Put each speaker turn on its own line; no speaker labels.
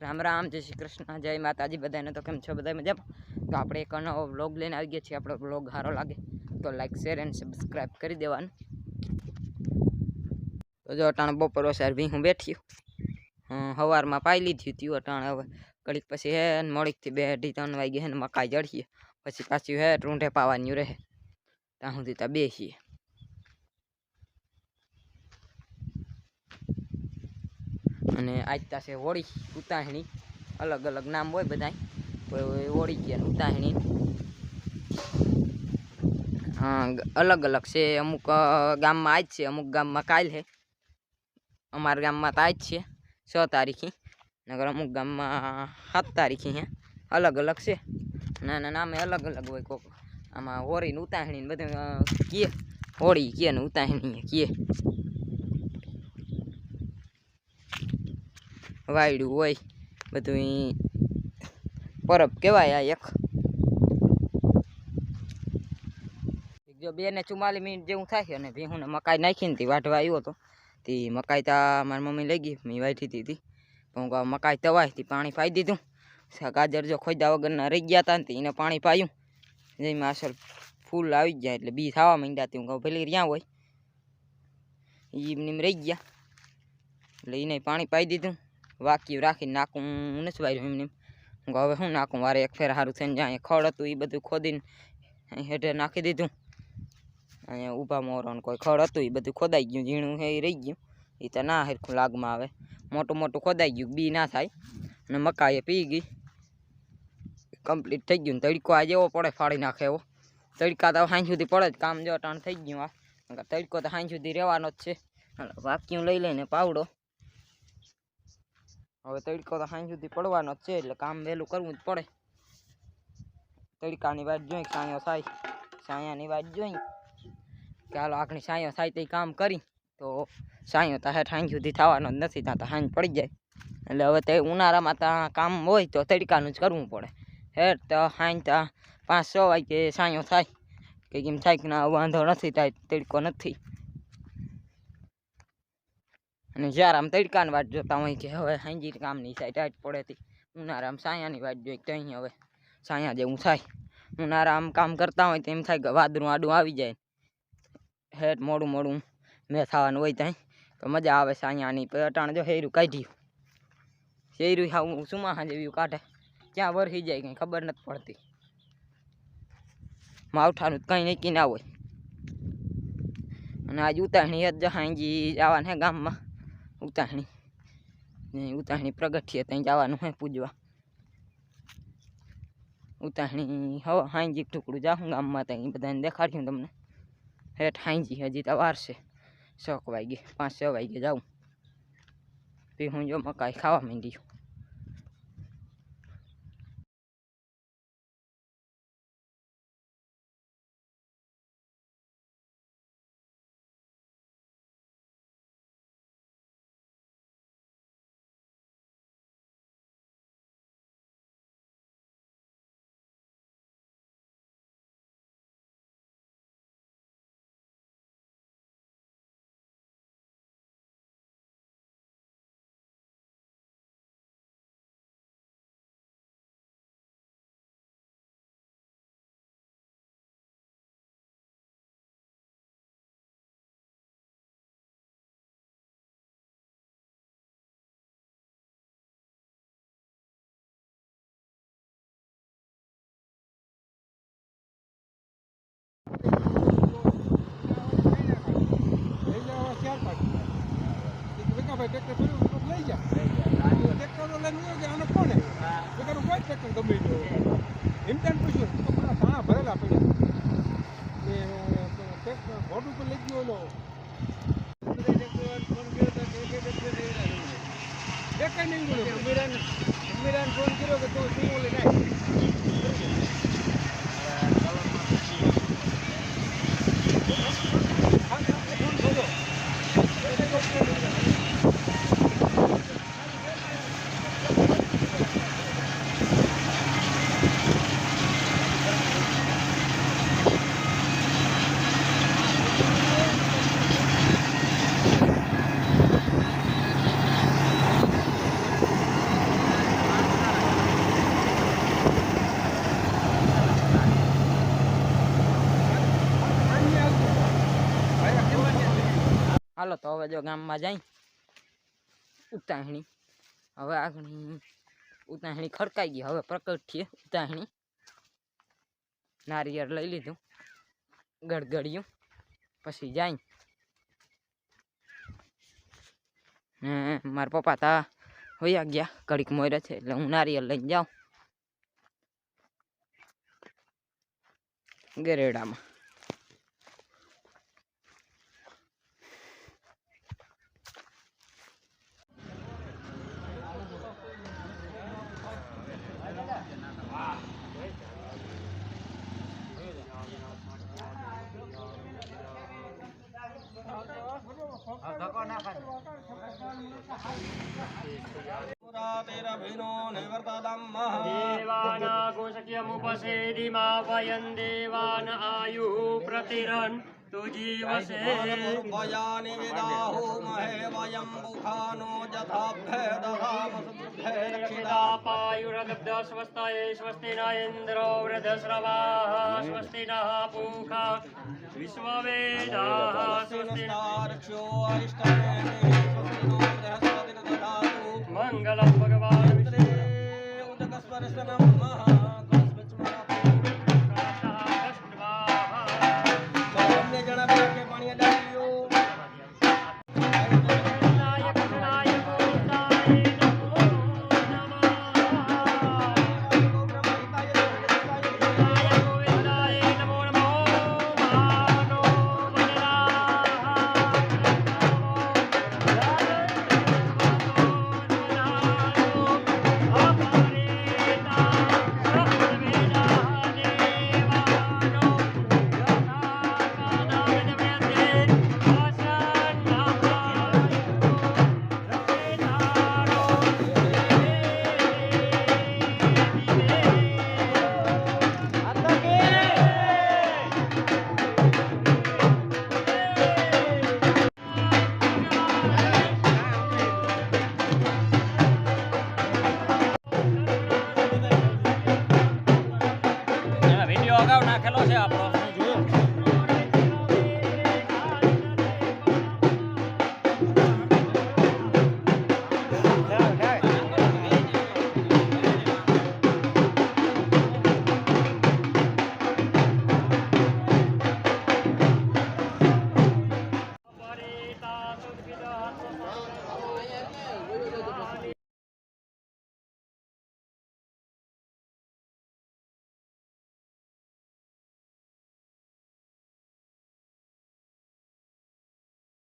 રામ રામ, જય શ્રી કૃષ્ણ, જય માતાજી બધાને તો કેમ છો? બધા મજામાં? તો આપણે એક નવો વ્લોગ લઈને આવી ગયા છીએ. આપણો વ્લોગ સારો લાગે તો લાઈક શેર એન્ડ સબસ્ક્રાઈબ કરી દેવાનું. તો જો અટાણે બપોર સાર ભી હું બેઠી સવારમાં પાઈ લીધી હતી અટાણે. હવે કડીક પછી હે ને મોડીકથી બે અઢી ત્રણ વાગે હે ને મકાઈ જડીએ પછી પાછું હે રૂંઢે પાવાનું રહે. ત્યાં સુધી ત્યાં બેસીએ. અને આજ છે હોળી ઉતાહણી. અલગ અલગ નામ હોય બધા હોળી કે ઉતાહણી. અલગ અલગ છે. અમુક ગામમાં આજ છે, અમુક ગામમાં કાલ છે. અમારા ગામમાં તો આજ છે, છ તારીખી. નગર અમુક ગામમાં સાત તારીખી હે. અલગ અલગ છે. નાના નામે અલગ અલગ હોય કોક. આમાં હોળીને ઉતાહણીને બધું કીએ. હોળી કીએ ને ઉતાહણી કીએ. વાયડું હોય, બધું પરબ કહેવાય આ એક. જો બે ને ચુમ્માલીસ મિનિટ જેવું થાય અને ભેહુંને મકાઈ નાખીને તી, વાઢવા આવ્યો હતો તે મકાઈ તા મારી મમ્મી લઈ ગઈ, મેં વાઢી હતી પણ મકાઈ તવાય, તી પાણી પાઈ દીધું. ગાજર જો ખોદા વગરના રહી ગયા હતા ને એને પાણી પાયું. જેમાં અસર ફૂલ આવી ગયા એટલે બી થવા માંડ્યા તી. હું કહું પેલી રહ્યા હોય. એમને એમ રહી ગયા. એટલે એને પાણી પાઈ દીધું. વાક્યું રાખીને નાખું નથી વાર્યું એમને હવે હું નાખું? મારે એક ફેર સારું થઈને જાય ખડ હતું એ બધું ખોદીને હેઠળ હેઠે નાખી દીધું. અહીંયા ઊભા મોરોને કોઈ ખડ હતું એ બધું ખોદાઈ ગયું. ઝીણું એ રહી ગયું. એ તો ના હરખું લાગમાં આવે. મોટું મોટું ખોદાઈ ગયું, બી ના થાય. અને મકાઈ પી ગઈ. કમ્પ્લીટ થઈ ગયું તડકો આજે એવો પડે ફાડી નાખે એવો. તડકા તો સાંજ સુધી પડે જ, કામ જો ટાણ થઈ ગયું આ. તડકો તો સાંજ સુધી રહેવાનો જ છે. વાક્યું લઈ લઈને પાવડો. હવે તડકો તો સાંજ સુધી પડવાનો જ છે, એટલે કામ વહેલું કરવું જ પડે. તડકાની વાત જોઈ, સાયો થાય સાયાની વાત જોઈ. કે હાલો આખણી સાયો થાય તે કામ કરી, તો સાયો તો હેઠ સાંજ સુધી થવાનો જ નથી, ત્યાં તો સાંજ પડી જાય. એટલે હવે તે ઉનાળામાં ત્યાં કામ હોય તો તડકાનું જ કરવું પડે. હેઠ તો સાંજ ત્યાં પાંચ છ વાગે સાયો થાય. કે કેમ થાય કે ના, વાંધો નથી થાય તડકો નથી. અને જ્યારે આમ તડકાની વાટ જોતા હોય કે હવે હાંજી કામની સાઈડ ટાઈટ પડે તી આમ સાયાની વાટ જોઈ તો અહીં હવે સાયા જેવું થાય. ઉનાળા આમ કામ કરતા હોય તો એમ થાય કે વાદળું આડું આવી જાય. હેઠ મોડું મોડું મેં થવાનું હોય ત્યાં. તો મજા આવે સાયાની. અટાણ જો હેરું કાઢ્યું. શેરું આવું સુમાહા જેવી કાઢે. ક્યાં વરસી જાય કંઈ ખબર નથી પડતી. માવઠાનું કંઈ નહીં ના હોય. અને આજ ઉતાહણી જ હાંજી હે ગામમાં. ઉતાહણી ને ઉતાહણી પ્રગટીએ ત્યાં જવાનું હે પૂજવા. ઉતાહણી હવે હાંજી ટુકડું જાઉં ગામમાં ત્યાં બધાને દેખાડ્યું તમને. હેઠ હાંજી હજી તો વારશે છ. વાગે પાંચ, છ વાગે જાઉં. પછી હું જો મકાઈ ખાવા માંડી
લઈ વિકાભાઈ ટ્રેક્ટર તો લઈ જા. ટ્રેક્ટર લઈને ગયો કે આને કોને? વિકાનું કોઈ ટ્રેક્ટર ગમે ગયો હિમટાન પૂછ્યું તો પેલા પાણા ભરેલા પડ્યા. એ ટ્રેક્ટર ભોટ ઉપર લઈ ગયો ઓલો. દેખાય નહીં ગયો ફોન કર્યો કે તું શું
હાલો તો હવે જો ગામમાં જાય. ઉતાહણી. હવે આગળ ઉતાહણી ખડકાઈ ગઈ. હવે પ્રકટ છે ઉતાહણી. નારિયેળ લઈ લીધું. ગડગડ્યું. પછી જાય. ને મારા પપ્પા તા વયા ગયા. કડીક મોર્યા છે એટલે હું નારિયેળ લઈને જાઉં. ગરેડામાં.
तेरभिनो
निवर्तदम्मः देवानाकुशक्यमुपसेदिमाभयन् देवान आयुः प्रतिरन् तु जीवसे
भयानि विदाहोमहे वयं मुखानो
यथाभ्य दधामसुभ्यरक्षितापायुरदब्धस्वस्तये स्वस्ति न इन्द्रो वृधस्रवाः स्वस्ति नः पूखा विश्ववेदाः स्वस्ति नार्क्ष्यो अरिष्टमेः canal.
মানব বিদায়